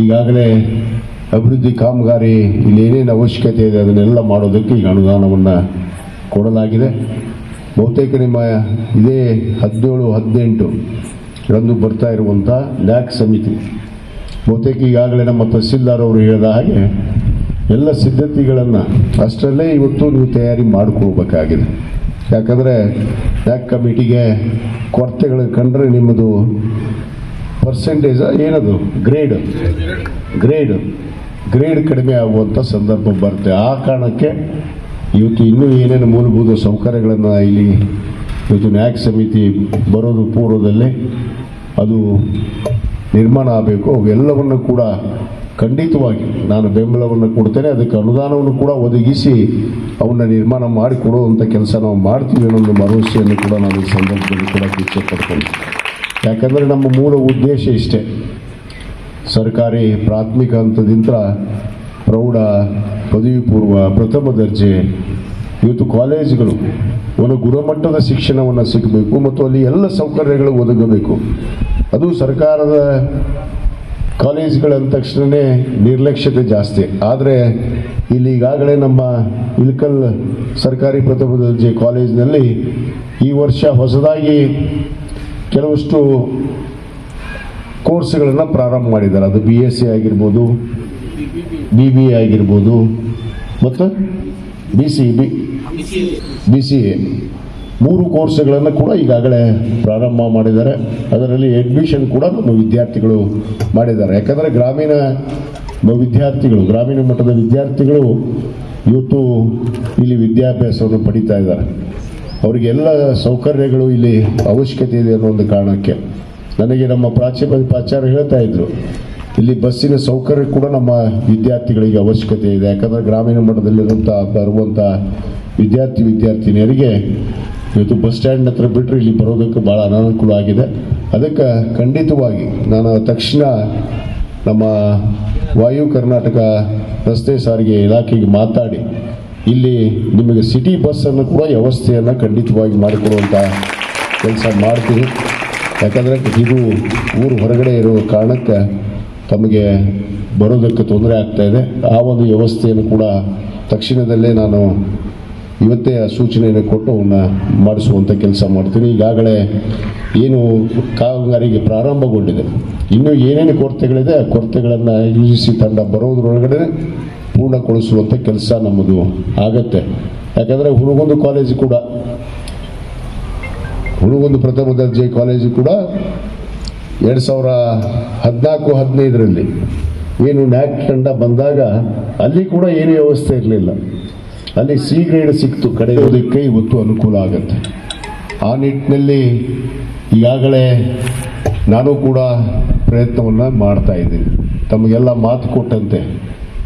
ಈಗಾಗಲೇ ಅಭಿವೃದ್ಧಿ ಕಾಮಗಾರಿ ಇಲ್ಲಿ ಏನೇನು ಅವಶ್ಯಕತೆ ಇದೆ ಅದನ್ನೆಲ್ಲ ಮಾಡೋದಕ್ಕೆ ಈಗ ಅನುದಾನವನ್ನು ಕೊಡಲಾಗಿದೆ. ಬಹುತೇಕ ನಿಮ್ಮ ಇದೇ ಹದಿನೇಳು, ಹದಿನೆಂಟು ರಂದು ಬರ್ತಾ ಇರುವಂಥ ಲ್ಯಾಕ್ ಸಮಿತಿ. ಬಹುತೇಕ ಈಗಾಗಲೇ ನಮ್ಮ ತಹಸೀಲ್ದಾರ್ ಅವರು ಹೇಳಿದ ಹಾಗೆ ಎಲ್ಲ ಸಿದ್ಧತೆಗಳನ್ನು ಅಷ್ಟರಲ್ಲೇ ಇವತ್ತು ನೀವು ತಯಾರಿ ಮಾಡಿಕೊಳ್ಬೇಕಾಗಿದೆ. ಯಾಕಂದರೆ ನ್ಯಾಕ್ ಕಮಿಟಿಗೆ ಕೊರತೆಗಳು ಕಂಡ್ರೆ ನಿಮ್ಮದು ಪರ್ಸೆಂಟೇಜ ಏನದು? ಗ್ರೇಡ್ ಗ್ರೇಡ್ ಗ್ರೇಡ್ ಕಡಿಮೆ ಆಗುವಂಥ ಸಂದರ್ಭ ಬರುತ್ತೆ. ಆ ಕಾರಣಕ್ಕೆ ಇವತ್ತು ಇನ್ನೂ ಏನೇನು ಮೂಲಭೂತ ಸೌಕರ್ಯಗಳನ್ನು ಇಲ್ಲಿ ಇವತ್ತು ನ್ಯಾಕ್ ಸಮಿತಿ ಬರೋದು ಪೂರ್ವದಲ್ಲಿ ಅದು ನಿರ್ಮಾಣ ಆಗಬೇಕು. ಅವೆಲ್ಲವನ್ನು ಕೂಡ ಖಂಡಿತವಾಗಿ ನಾನು ಬೆಂಬಲವನ್ನು ಕೊಡ್ತೇನೆ, ಅದಕ್ಕೆ ಅನುದಾನವನ್ನು ಕೂಡ ಒದಗಿಸಿ ಅವನ್ನ ನಿರ್ಮಾಣ ಮಾಡಿ ಕೊಡುವಂಥ ಕೆಲಸ ನಾವು ಮಾಡ್ತೀವಿ ಅನ್ನೋ ಭರವಸೆಯನ್ನು ಕೂಡ ನಾನು ಈ ಸಂದರ್ಭದಲ್ಲಿ ಕೂಡ ಇಚ್ಛೆ ಪಡ್ತೇನೆ ಯಾಕಂದರೆ ನಮ್ಮ ಮೂಲ ಉದ್ದೇಶ ಇಷ್ಟೇ. ಸರ್ಕಾರಿ ಪ್ರಾಥಮಿಕ ಹಂತದಿಂದ ಪ್ರೌಢ ಪದವಿ ಪೂರ್ವ ಪ್ರಥಮ ದರ್ಜೆ ಇವತ್ತು ಕಾಲೇಜುಗಳು, ಒಂದು ಗುಣಮಟ್ಟದ ಶಿಕ್ಷಣವನ್ನು ಸಿಗಬೇಕು ಮತ್ತು ಅಲ್ಲಿ ಎಲ್ಲ ಸೌಕರ್ಯಗಳು ಒದಗಬೇಕು. ಅದು ಸರ್ಕಾರದ ಕಾಲೇಜುಗಳಂದ ತಕ್ಷಣವೇ ನಿರ್ಲಕ್ಷ್ಯತೆ ಜಾಸ್ತಿ. ಆದರೆ ಇಲ್ಲಿ ಈಗಾಗಲೇ ನಮ್ಮ ಇಲ್ಕಲ್ ಸರ್ಕಾರಿ ದರ್ಜೆ ಕಾಲೇಜಿನಲ್ಲಿ ಈ ವರ್ಷ ಹೊಸದಾಗಿ ಕೆಲವಷ್ಟು ಕೋರ್ಸ್ಗಳನ್ನು ಪ್ರಾರಂಭ ಮಾಡಿದ್ದಾರೆ. ಅದು ಬಿ ಎಸ್ ಸಿ ಆಗಿರ್ಬೋದು ಬಿ ಬಿ ಎ ಆಗಿರ್ಬೋದು, ಮತ್ತು B C B B C A ಮೂರು ಕೋರ್ಸ್ಗಳನ್ನು ಕೂಡ ಈಗಾಗಲೇ ಪ್ರಾರಂಭ ಮಾಡಿದ್ದಾರೆ. ಅದರಲ್ಲಿ ಅಡ್ಮಿಷನ್ ಕೂಡ ನಮ್ಮ ವಿದ್ಯಾರ್ಥಿಗಳು ಮಾಡಿದ್ದಾರೆ. ಯಾಕಂದರೆ ಗ್ರಾಮೀಣ ವಿದ್ಯಾರ್ಥಿಗಳು, ಗ್ರಾಮೀಣ ಮಟ್ಟದ ವಿದ್ಯಾರ್ಥಿಗಳು ಇವತ್ತು ಇಲ್ಲಿ ವಿದ್ಯಾಭ್ಯಾಸವನ್ನು ಪಡಿತಾ ಇದ್ದಾರೆ. ಅವರಿಗೆಲ್ಲ ಸೌಕರ್ಯಗಳು ಇಲ್ಲಿ ಅವಶ್ಯಕತೆ ಇದೆ ಅನ್ನೋ ಒಂದು ಕಾರಣಕ್ಕೆ. ನನಗೆ ನಮ್ಮ ಪ್ರಾಚ್ಯಾಪಕ ಪ್ರಾಚಾರ್ಯ ಹೇಳ್ತಾ ಇದ್ರು, ಇಲ್ಲಿ ಬಸ್ಸಿನ ಸೌಕರ್ಯ ಕೂಡ ನಮ್ಮ ವಿದ್ಯಾರ್ಥಿಗಳಿಗೆ ಅವಶ್ಯಕತೆ ಇದೆ. ಯಾಕಂದರೆ ಗ್ರಾಮೀಣ ಮಟ್ಟದಲ್ಲಿರುವಂಥ ಬರುವಂಥ ವಿದ್ಯಾರ್ಥಿ, ವಿದ್ಯಾರ್ಥಿನಿಯರಿಗೆ ಇವತ್ತು ಬಸ್ ಸ್ಟ್ಯಾಂಡ್ ಹತ್ರ ಬಿಟ್ಟರೆ ಇಲ್ಲಿ ಬರೋದಕ್ಕೆ ಭಾಳ ಅನಾನುಕೂಲ ಆಗಿದೆ. ಅದಕ್ಕೆ ಖಂಡಿತವಾಗಿ ನಾನು ತಕ್ಷಣ ನಮ್ಮ ವಾಯು ಕರ್ನಾಟಕ ರಸ್ತೆ ಸಾರಿಗೆ ಇಲಾಖೆಗೆ ಮಾತಾಡಿ, ಇಲ್ಲಿ ನಿಮಗೆ ಸಿಟಿ ಬಸ್ಸನ್ನು ಕೂಡ ವ್ಯವಸ್ಥೆಯನ್ನು ಖಂಡಿತವಾಗಿ ಮಾಡಿಕೊಡುವಂಥ ಕೆಲಸ ಮಾಡ್ತೀವಿ ಯಾಕಂದರೆ ಇದು ಊರು ಹೊರಗಡೆ ಇರುವ ಕಾರಣಕ್ಕೆ ತಮಗೆ ಬರೋದಕ್ಕೆ ತೊಂದರೆ ಆಗ್ತಾಯಿದೆ ಆ ಒಂದು ವ್ಯವಸ್ಥೆಯನ್ನು ಕೂಡ ತಕ್ಷಣದಲ್ಲೇ ನಾನು ಇವತ್ತೇ ಆ ಸೂಚನೆಯನ್ನು ಕೊಟ್ಟು ಅವನ್ನ ಮಾಡಿಸುವಂಥ ಕೆಲಸ ಮಾಡ್ತೀನಿ. ಈಗಾಗಲೇ ಏನು ಕಾಮಗಾರಿಗೆ ಪ್ರಾರಂಭಗೊಂಡಿದೆ. ಇನ್ನೂ ಏನೇನು ಕೊರತೆಗಳಿದೆ, ಆ ಕೊರತೆಗಳನ್ನು ಯು ಜಿ ಸಿ ತಂಡ ಬರೋದ್ರೊಳಗಡೆ ಪೂರ್ಣಗೊಳಿಸುವಂಥ ಕೆಲಸ ನಮ್ಮದು ಆಗತ್ತೆ. ಯಾಕಂದರೆ ಹುಡುಗೊಂದು ಕಾಲೇಜು ಕೂಡ ಹುಡುಗೊಂದು ಪ್ರಥಮ ದರ್ಜೆ ಕಾಲೇಜು ಕೂಡ ಎರಡು ಸಾವಿರ ಹದಿನಾಲ್ಕು, ಹದಿನೈದರಲ್ಲಿ ಏನು ನ್ಯಾಕ್ ತಂಡ ಬಂದಾಗ ಅಲ್ಲಿ ಕೂಡ ಏನು ವ್ಯವಸ್ಥೆ ಇರಲಿಲ್ಲ. ಅಲ್ಲಿ ಸಿ ಗ್ರೇಡ್ ಸಿಕ್ತು ಕಡೆಯೋದಕ್ಕೆ ಇವತ್ತು ಅನುಕೂಲ ಆಗುತ್ತೆ. ಆ ನಿಟ್ಟಿನಲ್ಲಿ ಈಗಾಗಲೇ ನಾನು ಕೂಡ ಪ್ರಯತ್ನವನ್ನು ಮಾಡ್ತಾ ಇದ್ದೀನಿ. ತಮಗೆಲ್ಲ ಮಾತು ಕೊಟ್ಟಂತೆ,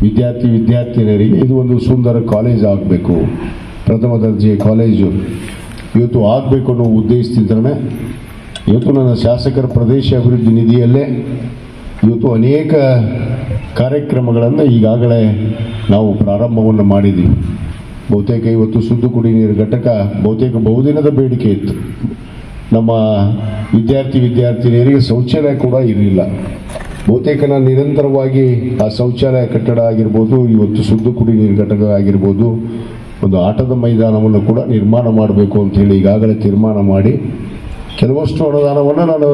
ವಿದ್ಯಾರ್ಥಿ ವಿದ್ಯಾರ್ಥಿನಿಯರಿಗೆ ಇದು ಒಂದು ಸುಂದರ ಕಾಲೇಜ್ ಆಗಬೇಕು, ಪ್ರಥಮ ದರ್ಜೆ ಕಾಲೇಜು. ಇವತ್ತು ಆಗಬೇಕು ಅನ್ನೋ ಉದ್ದೇಶದಿಂದನೇ ಇವತ್ತು ನನ್ನ ಶಾಸಕರ ಪ್ರದೇಶ ಅಭಿವೃದ್ಧಿ ನಿಧಿಯಲ್ಲೇ ಇವತ್ತು ಅನೇಕ ಕಾರ್ಯಕ್ರಮಗಳನ್ನು ಈಗಾಗಲೇ ನಾವು ಪ್ರಾರಂಭವನ್ನು ಮಾಡಿದ್ದೀವಿ. ಬಹುತೇಕ ಇವತ್ತು ಶುದ್ಧ ಕುಡಿ ನೀರು ಘಟಕ ಬಹುತೇಕ ಬಹುದಿನದ ಬೇಡಿಕೆ ಇತ್ತು. ನಮ್ಮ ವಿದ್ಯಾರ್ಥಿ ವಿದ್ಯಾರ್ಥಿನಿಯರಿಗೆ ಶೌಚಾಲಯ ಕೂಡ ಇರಲಿಲ್ಲ. ಬಹುತೇಕ ನಾನು ನಿರಂತರವಾಗಿ ಆ ಶೌಚಾಲಯ ಕಟ್ಟಡ ಆಗಿರ್ಬೋದು, ಇವತ್ತು ಶುದ್ಧ ಕುಡಿ ನೀರು ಘಟಕ ಆಗಿರ್ಬೋದು, ಒಂದು ಆಟದ ಮೈದಾನವನ್ನು ಕೂಡ ನಿರ್ಮಾಣ ಮಾಡಬೇಕು ಅಂತ ಹೇಳಿ ಈಗಾಗಲೇ ತೀರ್ಮಾನ ಮಾಡಿ, ಕೆಲವಷ್ಟು ಅನುದಾನವನ್ನು ನಾನು